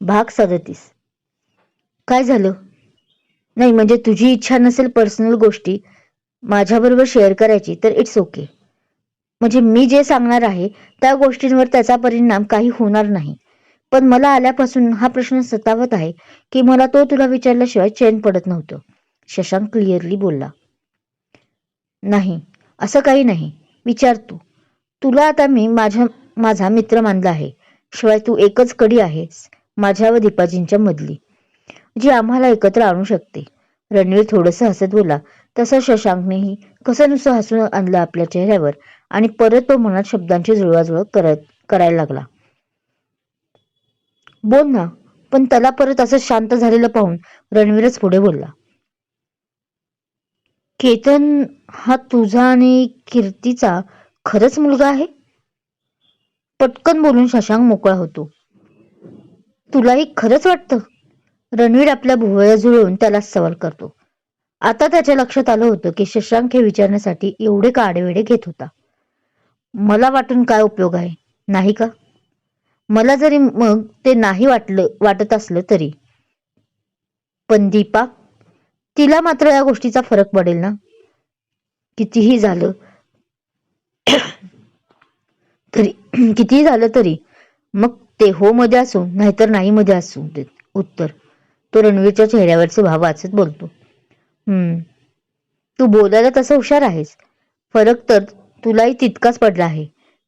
भाग सदतीस. काय झालं? नाही म्हणजे तुझी इच्छा नसेल पर्सनल गोष्टी माझ्याबरोबर शेअर करायची तर इट्स ओके म्हणजे मी जे सांगणार आहे त्या गोष्टींवर त्याचा परिणाम काही होणार नाही. पण मला आल्यापासून हा प्रश्न सतावत आहे की मला तो तुला विचारल्याशिवाय चैन पडत नव्हतं. शशांक क्लिअरली बोलला. नाही असं काही नाही. विचार तू. तुला आता मी माझ्या माझा मित्र मानला आहे. शिवाय तू एकच कडी आहेस. माझ्या व दीपाजींच्या मधली जी आम्हाला एकत्र आणू शकते. रणवीर थोडस हसत बोला तसा शशांकनेही कसं नुसतं हसून आणलं आपल्या चेहऱ्यावर आणि परत तो मनात शब्दांची जुळवाजुळव करत करायला लागला. बोल ना पण त्याला परत असं शांत झालेलं पाहून रणवीरच पुढे बोलला. केतन हा तुझा आणि कीर्तीचा खरंच मुलगा आहे पटकन बोलून शशांक मोकळा होतो. तुलाही खरंच वाटतं? रणवीर आपल्या भुवया जुळवून त्याला सवाल करतो. आता त्याच्या लक्षात आलं होतं की शशांक हे विचारण्यासाठी एवढे का आडेवेडे घेत होता. मला वाटून काय उपयोग आहे? नाही का? मला जरी मग ते नाही वाटलं वाटत असलं तरी. पण दीपा तिला मात्र या गोष्टीचा फरक पडेल ना? कितीही झालं तरी कितीही झालं तरी मग ते हो मध्ये असो नाहीतर नाही मध्ये असू देत उत्तर. तो रणवीरच्या चेहऱ्यावरचे भाव वाचत बोलतो. हम्म. तू बोलायला तसं हुशार आहेस. फरक तर तुलाही तितकाच पडला आहे.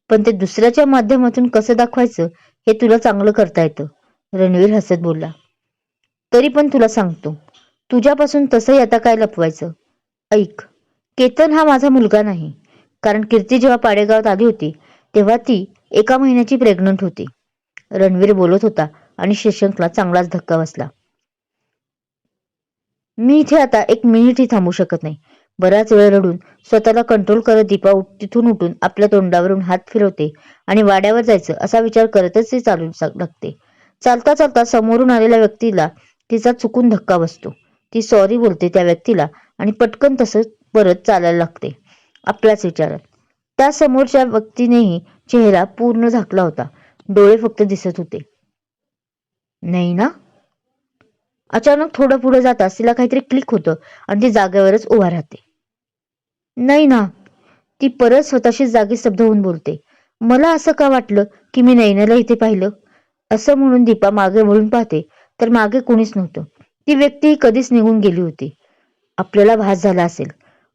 पण ते दुसऱ्याच्या माध्यमातून कसं दाखवायचं हे तुला चांगलं करता येतं. रणवीर हसत बोलला. तरी पण तुला सांगतो तुझ्यापासून तसंही आता काय लपवायचं? ऐक केतन हा माझा मुलगा नाही. कारण कीर्ती जेव्हा पाडेगावात आली होती तेव्हा ती एका महिन्याची प्रेग्नंट होती. रणवीर बोलत होता आणि शशांकला चांगलाच धक्का बसला. मी इथे आता एक मिनिटही थांबू शकत नाही. बराच वेळ रडून स्वतःला कंट्रोल करत दीपा तिथून उठून आपल्या तोंडावरून हात फिरवते आणि वाड्यावर जायचं असा विचार करतच ती चालू लागते चालता चालता समोरून आलेल्या व्यक्तीला तिचा चुकून धक्का बसतो. ती सॉरी बोलते त्या व्यक्तीला आणि पटकन तसंच परत चालायला लागते. आपल्याच विचारात. त्या समोरच्या व्यक्तीनेही चेहरा पूर्ण झाकला होता. डोळे फक्त दिसत होते. नाही ना? अचानक थोडं पुढे जाताच तिला काहीतरी क्लिक होतं आणि ती जागेवरच उभा राहते. नाही ना? ती परत स्वतःशीच जागी स्तब्ध होऊन बोलते. मला असं का वाटलं की मी नैनाला इथे पाहिलं? असं म्हणून दीपा मागे वळून पाहते तर मागे कोणीच नव्हतं. ती व्यक्ती कधीच निघून गेली होती. आपल्याला भास झाला असेल.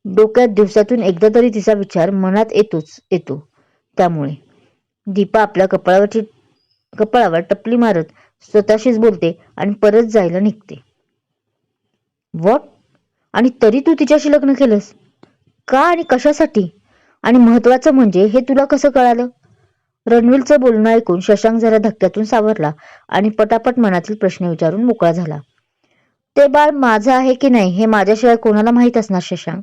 डोक्यात दिवसातून एकदा तरी तिचा विचार मनात येतोच येतो. त्यामुळे. दीपा आपल्या कपाळावरची कपाळावर टपली मारत स्वतःशीच बोलते आणि परत जायला निघते. वॉट आणि तरी तू तिच्याशी लग्न केलंस? का आणि कशासाठी? आणि महत्वाचं म्हणजे हे तुला कसं कळालं? रणवीरचं बोलणं ऐकून शशांक जरा धक्क्यातून सावरला आणि पटापट मनातील प्रश्न विचारून मोकळा झाला. ते बाळ माझं आहे की नाही हे माझ्याशिवाय कोणाला माहीत असणार शशांक?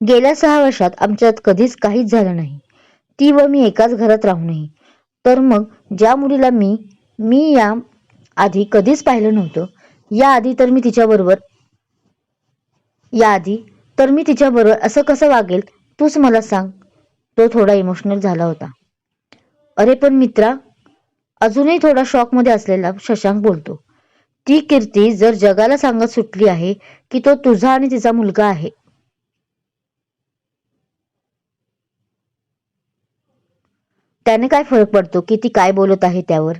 गेल्या सहा वर्षात आमच्यात कधीच काहीच झालं नाही. ती व मी एकाच घरात राहूनही तर मग ज्या मुलीला मी मी या आधी कधीच पाहिलं नव्हतं या आधी तर मी तिच्याबरोबर या आधी तर मी तिच्याबरोबर असं कसं वागेल तूच मला सांग. तो थोडा इमोशनल झाला होता. अरे पण मित्रा अजूनही थोडा शॉकमध्ये असलेला शशांक बोलतो. ती कीर्ती जर जगाला सांगत सुटली आहे की तो तुझा आणि तिचा मुलगा आहे त्याने काय फरक पडतो? की ती काय बोलत आहे त्यावर?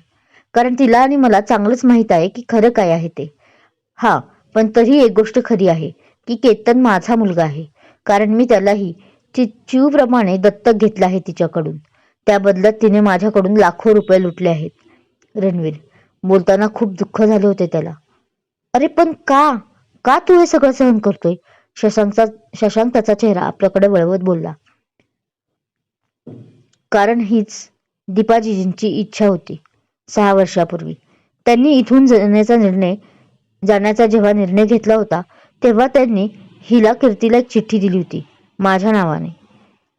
कारण तिला आणि मला चांगलंच माहीत आहे की खरं काय आहे ते. हा पण तरी एक गोष्ट खरी आहे की केतन माझा मुलगा आहे. कारण मी त्यालाही चिवप्रमाणे दत्तक घेतलं आहे तिच्याकडून. त्या बदल्यात तिने माझ्याकडून लाखो रुपये लुटले आहेत. रणवीर बोलताना खूप दुःख झाले होते त्याला. अरे पण का? का तू हे सगळं सहन करतोय? शशांकचा शशांक त्याचा चेहरा आपल्याकडे वळवत बोलला. कारण हीच दीपाजीजींची इच्छा होती सहा वर्षापूर्वी. त्यांनी इथून जाण्याचा निर्णय जाण्याचा जेव्हा निर्णय घेतला होता तेव्हा त्यांनी हिला कीर्तीला एक चिठ्ठी दिली होती माझ्या नावाने.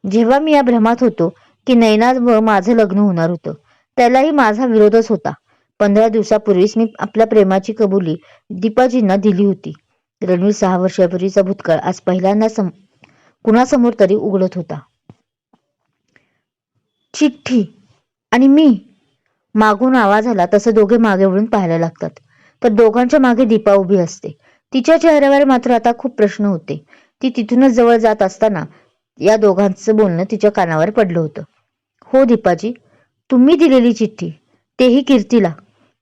जेव्हा मी या भ्रमात होतो की नैनाद व माझं लग्न होणार होतं त्यालाही माझा विरोधच होता. पंधरा दिवसापूर्वीच मी आपल्या प्रेमाची कबुली दीपाजींना दिली होती. रणवीर सहा वर्षापूर्वीचा भूतकाळ आज पहिल्यांदा सम कुणासमोर तरी उघडत होता. चिठ्ठी. आणि मी मागून आवाज आला तसं दोघे मागे वळून पाहायला लागतात. तर दोघांच्या मागे दीपा उभी असते. तिच्या चेहऱ्यावर मात्र आता खूप प्रश्न होते. ती तिथूनच जवळ जात असताना या दोघांचं बोलणं तिच्या कानावर पडलं होतं. हो दीपाजी तुम्ही दिलेली चिठ्ठी तेही कीर्तीला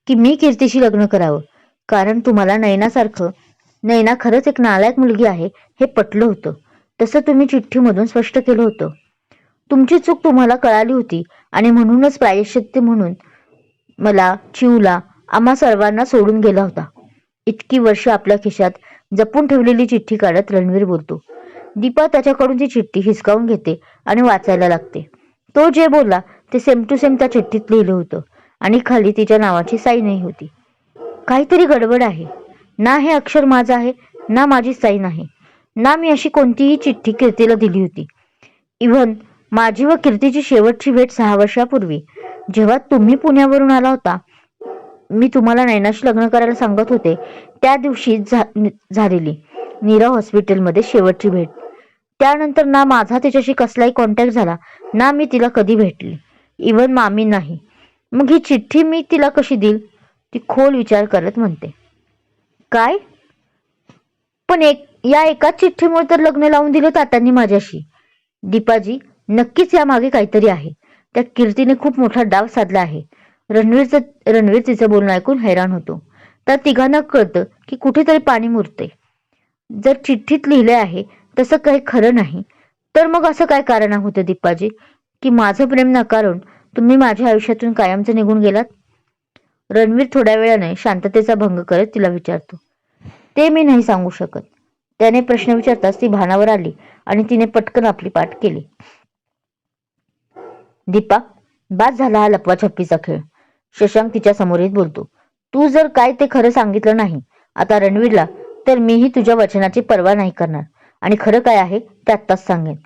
की मी कीर्तीशी लग्न करावं. कारण तुम्हाला नयनासारखं नयना खरंच एक नालायक मुलगी आहे हे पटलं होतं. तसं तुम्ही चिठ्ठीमधून स्पष्ट केलं होतं. तुमची चूक तुम्हाला कळाली होती. आणि म्हणूनच प्रायश्चित्त म्हणून मला चिवला आम्हा सर्वांना सोडून गेला होता. इतकी वर्ष आपल्या खिशात जपून ठेवलेली चिठ्ठी काढत रणवीर बोलतो. दीपा त्याच्याकडून ती चिठ्ठी हिसकावून घेते आणि वाचायला लागते. तो जे बोलला ते सेम टू सेम त्या चिठ्ठीत लिहिलं होतं. आणि खाली तिच्या नावाची साई नाही होती. काहीतरी गडबड आहे. ना हे अक्षर माझं आहे ना माझी साईन आहे. ना मी अशी कोणतीही चिठ्ठी कीर्तीला दिली होती. इव्हन माझी व कीर्तीची शेवटची भेट सहा वर्षापूर्वी. जेव्हा तुम्ही पुण्यावरून आला होता मी तुम्हाला नैनाशी लग्न करायला सांगत होते. त्या दिवशी झालेली नीरा हॉस्पिटलमध्ये शेवटची भेट. त्यानंतर ना माझा तिच्याशी कसलाही कॉन्टॅक्ट झाला ना मी तिला कधी भेटली. इवन मामी नाही. मग ही चिठ्ठी मी तिला कशी देईल? ती खोल विचार करत म्हणते. काय? पण एक या एकाच चिठ्ठीमुळे तर लग्न लावून दिलं तात्यांनी माझ्याशी. दीपाजी नक्कीच यामागे काहीतरी आहे. त्या कीर्तीने खूप मोठा डाव साधला आहे. रणवीरचं रणवीर तिचं बोलणं ऐकून हैराण होतो. तर तिघांना कळतं की कुठेतरी पाणी मुरते जर चिठ्ठीत लिहिले आहे तसं काही खरं नाही. तर मग असं काय कारण होतं दीपाजी की माझं प्रेम नकारून तुम्ही माझ्या आयुष्यातून कायमचं निघून गेलात? रणवीर थोड्या वेळाने शांततेचा भंग करत तिला विचारतो. ते मी नाही सांगू शकत. त्याने प्रश्न विचारताच ती भानावर आली आणि तिने पटकन आपली पाठ केली. दीपा बाद झाला हा लपवाछपीचा खेळ. शशांक तिच्या समोर येत बोलतो तू जर काय ते खरं सांगितलं नाही आता रणवीरला तर मीही तुझ्या वचनाची पर्वा नाही करणार. आणि खरं काय आहे ते आत्ताच सांगेन.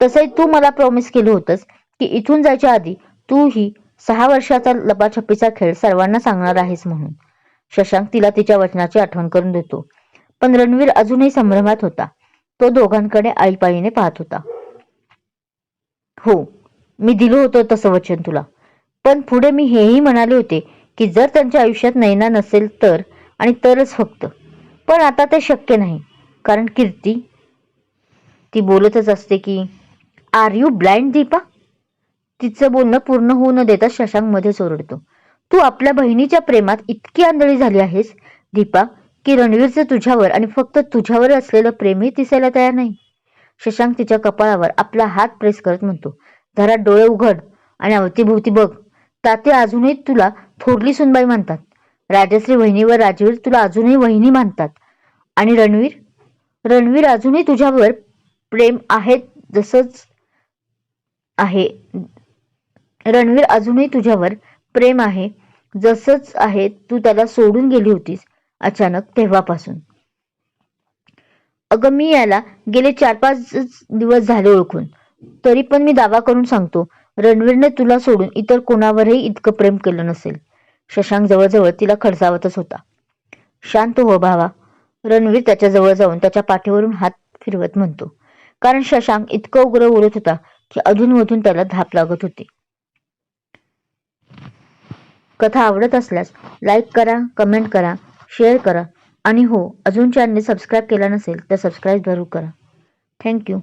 तसंही तू मला प्रॉमिस केलं होतंस की इथून जायच्या आधी तू ही सहा वर्षाचा लपाछपीचा खेळ सर्वांना सांगणार आहेस म्हणून. शशांक तिला तिच्या वचनाची आठवण करून देतो. पण रणवीर अजूनही संभ्रमात होता. तो दोघांकडे आईपाईने पाहत होता. हो मी दिलं होतं तसं वचन तुला. पण पुढे मी हेही म्हणाले होते की जर त्यांच्या आयुष्यात नैना नसेल तर आणि तरच फक्त. पण आता ते शक्य नाही. कारण कीर्ती ती बोलतच असते की आर यू ब्लाइंड दीपा? तिचं बोलणं पूर्ण होऊ न देता शशांक मध्येच ओरडतो तू आपल्या बहिणीच्या प्रेमात इतकी आंधळी झाली आहेस दीपा की रणवीरचं तुझ्यावर आणि फक्त तुझ्यावर असलेलं प्रेमही दिसायला तयार नाही. शशांक तिच्या कपाळावर आपला हात प्रेस करत म्हणतो. जरा डोळे उघड आणि अवतीभोवती बघ. ताते अजूनही तुला थोरली सुनबाई म्हणतात राजश्री वहिनीवर राजवीर तुला अजूनही वहिनी मानतात. आणि रणवीर? रणवीर अजूनही तुझ्यावर प्रेम आहे जसंच आहे. रणवीर अजूनही तुझ्यावर प्रेम आहे जसंच आहे तू त्याला सोडून गेली होतीस अचानक तेव्हापासून. अगं मी याला गेले चार पाच दिवस झाले ओळखून. तरी पण मी दावा करून सांगतो रणवीरने तुला सोडून इतर कोणावरही इतकं प्रेम केलं नसेल. शशांक जवळजवळ तिला खडसावतच होता. शांत हो भावा. रणवीर त्याच्याजवळ जाऊन त्याच्या पाठीवरून हात फिरवत म्हणतो. कारण शशांक इतकं उग्र बोलत होता की अधूनमधून त्याला धाप लागत होती. कथा आवडत असल्यास लाईक करा कमेंट करा शेअर करा आणि हो अजून चॅनल सबस्क्राईब केला नसेल तर सबस्क्राईब जरूर करा. थँक्यू